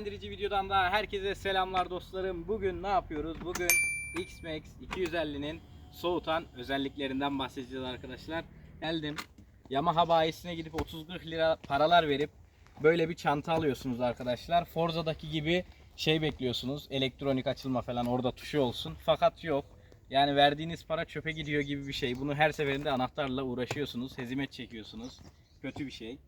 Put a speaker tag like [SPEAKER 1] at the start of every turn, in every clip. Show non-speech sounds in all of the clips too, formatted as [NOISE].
[SPEAKER 1] bilgilendirici videodan daha herkese selamlar dostlarım. Bugün ne yapıyoruz? Bugün X-Max 250'nin soğutan özelliklerinden bahsedeceğiz arkadaşlar. Geldim. Yamaha bayisine gidip 30-40 lira paralar verip böyle bir çanta alıyorsunuz arkadaşlar. Forza'daki gibi şey bekliyorsunuz. Elektronik açılma falan orada tuşu olsun. Fakat yok. Yani verdiğiniz para çöpe gidiyor gibi bir şey. Bunu her seferinde anahtarla uğraşıyorsunuz. Hezimet çekiyorsunuz. Kötü bir şey.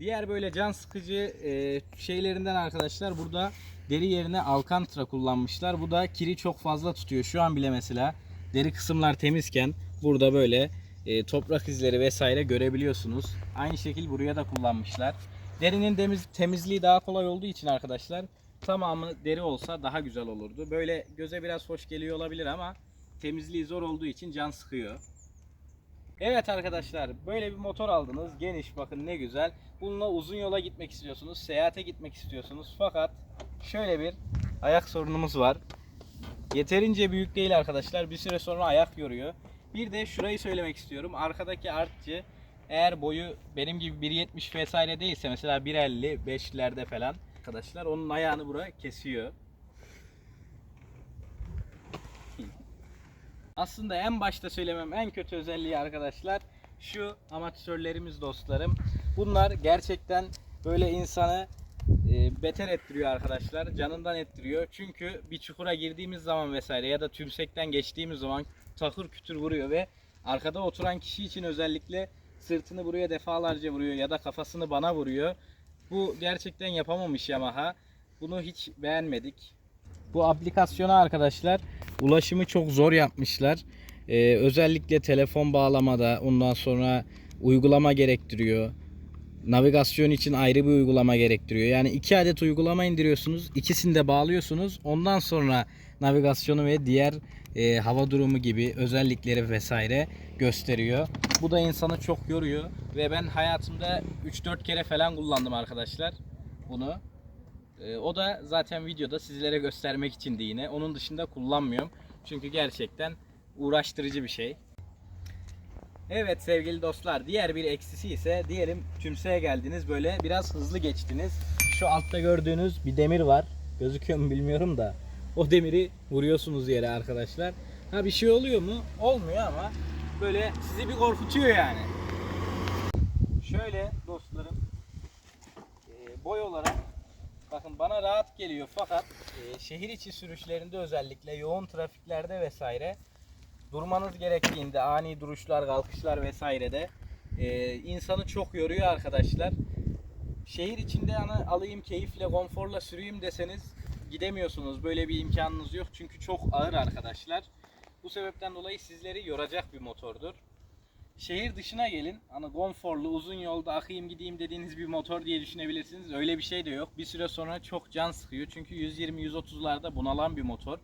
[SPEAKER 1] Diğer böyle can sıkıcı e, şeylerinden arkadaşlar burada deri yerine alkantra kullanmışlar. Bu da kiri çok fazla tutuyor. Şu an bile mesela deri kısımlar temizken burada böyle e, toprak izleri vesaire görebiliyorsunuz. Aynı şekil buraya da kullanmışlar. Derinin temiz, temizliği daha kolay olduğu için arkadaşlar tamamı deri olsa daha güzel olurdu. Böyle göze biraz hoş geliyor olabilir ama temizliği zor olduğu için can sıkıyor. Evet arkadaşlar böyle bir motor aldınız. Geniş bakın ne güzel. Bununla uzun yola gitmek istiyorsunuz. Seyahate gitmek istiyorsunuz. Fakat şöyle bir ayak sorunumuz var. Yeterince büyük değil arkadaşlar. Bir süre sonra ayak yoruyor. Bir de şurayı söylemek istiyorum. Arkadaki artçı eğer boyu benim gibi 1.70 vesaire değilse mesela 1.50 5'lerde falan arkadaşlar onun ayağını buraya kesiyor. Aslında en başta söylemem en kötü özelliği arkadaşlar şu amatörlerimiz dostlarım. Bunlar gerçekten böyle insanı e, beter ettiriyor arkadaşlar. Canından ettiriyor. Çünkü bir çukura girdiğimiz zaman vesaire ya da tümsekten geçtiğimiz zaman takır kütür vuruyor ve arkada oturan kişi için özellikle sırtını buraya defalarca vuruyor ya da kafasını bana vuruyor. Bu gerçekten yapamamış Yamaha. Bunu hiç beğenmedik. Bu aplikasyona arkadaşlar ulaşımı çok zor yapmışlar. Ee, özellikle telefon bağlamada ondan sonra uygulama gerektiriyor. Navigasyon için ayrı bir uygulama gerektiriyor. Yani iki adet uygulama indiriyorsunuz. ikisini de bağlıyorsunuz. Ondan sonra navigasyonu ve diğer e, hava durumu gibi özellikleri vesaire gösteriyor. Bu da insanı çok yoruyor ve ben hayatımda 3-4 kere falan kullandım arkadaşlar bunu. Ee, o da zaten videoda sizlere göstermek içindi yine. Onun dışında kullanmıyorum. Çünkü gerçekten uğraştırıcı bir şey. Evet sevgili dostlar diğer bir eksisi ise diyelim tümseye geldiniz böyle biraz hızlı geçtiniz. Şu altta gördüğünüz bir demir var. Gözüküyor mu bilmiyorum da. O demiri vuruyorsunuz yere arkadaşlar. Ha bir şey oluyor mu? Olmuyor ama böyle sizi bir korkutuyor yani. Şöyle dostlarım e, boy olarak Bakın bana rahat geliyor fakat e, şehir içi sürüşlerinde özellikle yoğun trafiklerde vesaire durmanız gerektiğinde ani duruşlar, kalkışlar vesairede e, insanı çok yoruyor arkadaşlar. Şehir içinde hani alayım keyifle, konforla süreyim deseniz gidemiyorsunuz. Böyle bir imkanınız yok çünkü çok ağır arkadaşlar. Bu sebepten dolayı sizleri yoracak bir motordur. Şehir dışına gelin. Hani konforlu, uzun yolda akayım gideyim dediğiniz bir motor diye düşünebilirsiniz. Öyle bir şey de yok. Bir süre sonra çok can sıkıyor. Çünkü 120-130'larda bunalan bir motor.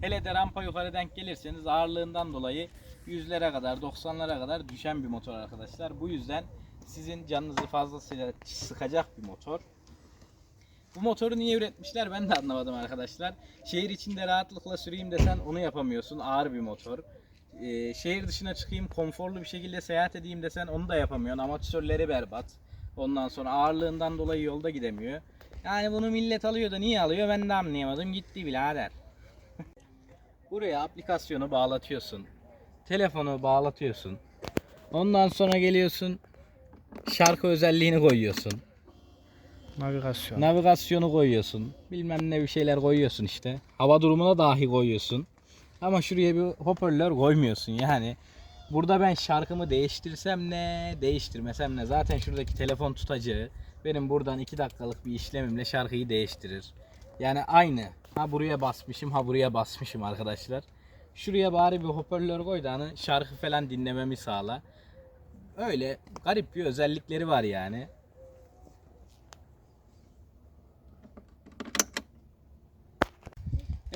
[SPEAKER 1] Hele de rampa yukarı denk gelirseniz ağırlığından dolayı yüzlere kadar, 90'lara kadar düşen bir motor arkadaşlar. Bu yüzden sizin canınızı fazlasıyla sıkacak bir motor. Bu motoru niye üretmişler ben de anlamadım arkadaşlar. Şehir içinde rahatlıkla süreyim desen onu yapamıyorsun. Ağır bir motor. Ee, şehir dışına çıkayım konforlu bir şekilde seyahat edeyim desen onu da yapamıyorsun. Amatörleri berbat. Ondan sonra ağırlığından dolayı yolda gidemiyor. Yani bunu millet alıyor da niye alıyor ben de anlayamadım. Gitti birader. [LAUGHS] Buraya aplikasyonu bağlatıyorsun. Telefonu bağlatıyorsun. Ondan sonra geliyorsun şarkı özelliğini koyuyorsun.
[SPEAKER 2] Navigasyon.
[SPEAKER 1] Navigasyonu koyuyorsun. Bilmem ne bir şeyler koyuyorsun işte. Hava durumuna dahi koyuyorsun. Ama şuraya bir hoparlör koymuyorsun yani. Burada ben şarkımı değiştirsem ne, değiştirmesem ne. Zaten şuradaki telefon tutacağı benim buradan 2 dakikalık bir işlemimle şarkıyı değiştirir. Yani aynı. Ha buraya basmışım, ha buraya basmışım arkadaşlar. Şuraya bari bir hoparlör koy da hani şarkı falan dinlememi sağla. Öyle garip bir özellikleri var yani.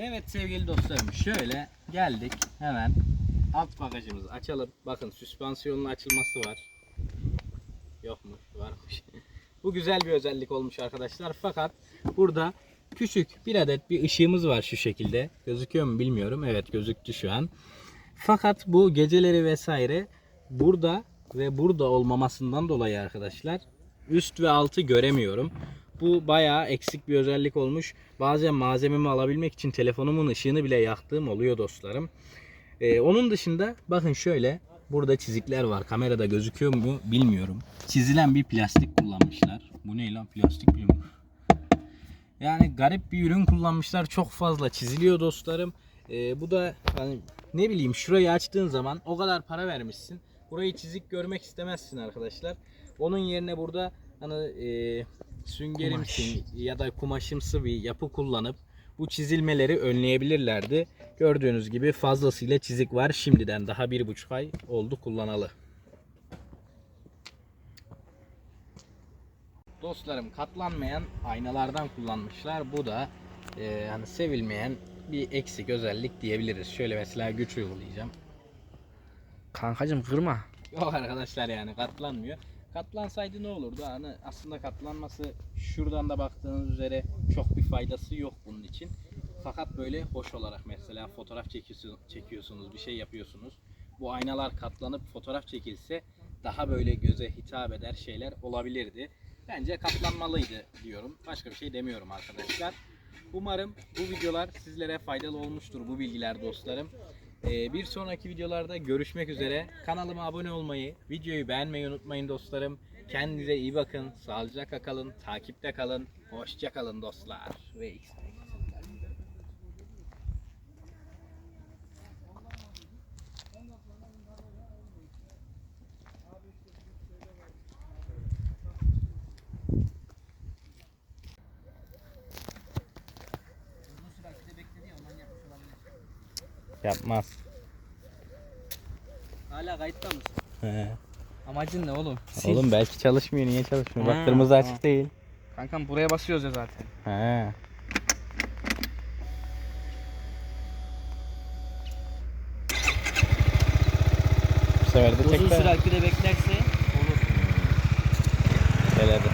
[SPEAKER 1] Evet sevgili dostlarım şöyle geldik hemen alt bagajımızı açalım. Bakın süspansiyonun açılması var. Yokmuş varmış. [LAUGHS] Bu güzel bir özellik olmuş arkadaşlar. Fakat burada küçük bir adet bir ışığımız var şu şekilde. Gözüküyor mu bilmiyorum. Evet gözüktü şu an. Fakat bu geceleri vesaire burada ve burada olmamasından dolayı arkadaşlar üst ve altı göremiyorum. Bu bayağı eksik bir özellik olmuş. Bazen malzememi alabilmek için telefonumun ışığını bile yaktığım oluyor dostlarım. Ee, onun dışında bakın şöyle burada çizikler var. Kamerada gözüküyor mu bilmiyorum. Çizilen bir plastik kullanmışlar. Bu ne lan plastik mi? Yani garip bir ürün kullanmışlar. Çok fazla çiziliyor dostlarım. Ee, bu da hani ne bileyim şurayı açtığın zaman o kadar para vermişsin. Burayı çizik görmek istemezsin arkadaşlar. Onun yerine burada hani e, süngerimsi ya da kumaşımsı bir yapı kullanıp bu çizilmeleri önleyebilirlerdi. Gördüğünüz gibi fazlasıyla çizik var. Şimdiden daha bir buçuk ay oldu kullanalı. Dostlarım katlanmayan aynalardan kullanmışlar. Bu da e, hani sevilmeyen bir eksik özellik diyebiliriz. Şöyle mesela güç uygulayacağım.
[SPEAKER 2] Kankacım kırma.
[SPEAKER 1] Yok arkadaşlar yani katlanmıyor. Katlansaydı ne olurdu? Hani aslında katlanması şuradan da baktığınız üzere çok bir faydası yok bunun için. Fakat böyle hoş olarak mesela fotoğraf çekiyorsun- çekiyorsunuz, bir şey yapıyorsunuz. Bu aynalar katlanıp fotoğraf çekilse daha böyle göze hitap eder şeyler olabilirdi. Bence katlanmalıydı diyorum. Başka bir şey demiyorum arkadaşlar. Umarım bu videolar sizlere faydalı olmuştur bu bilgiler dostlarım. Ee, bir sonraki videolarda görüşmek üzere. Kanalıma abone olmayı, videoyu beğenmeyi unutmayın dostlarım. Kendinize iyi bakın, sağlıcakla kalın, takipte kalın, hoşça kalın dostlar. Ve Yapmaz.
[SPEAKER 3] Hala kayıtta mısın?
[SPEAKER 1] He.
[SPEAKER 3] Amacın ne oğlum? Sil.
[SPEAKER 1] Oğlum belki çalışmıyor, niye çalışmıyor?
[SPEAKER 3] Ha,
[SPEAKER 1] Bak kırmızı açık
[SPEAKER 3] tamam.
[SPEAKER 1] değil.
[SPEAKER 2] Kankam buraya basıyoruz ya zaten.
[SPEAKER 1] He. Bu sefer de
[SPEAKER 3] Uzun
[SPEAKER 1] tekrar
[SPEAKER 3] süre aküde beklerse olur.
[SPEAKER 1] Söyledi.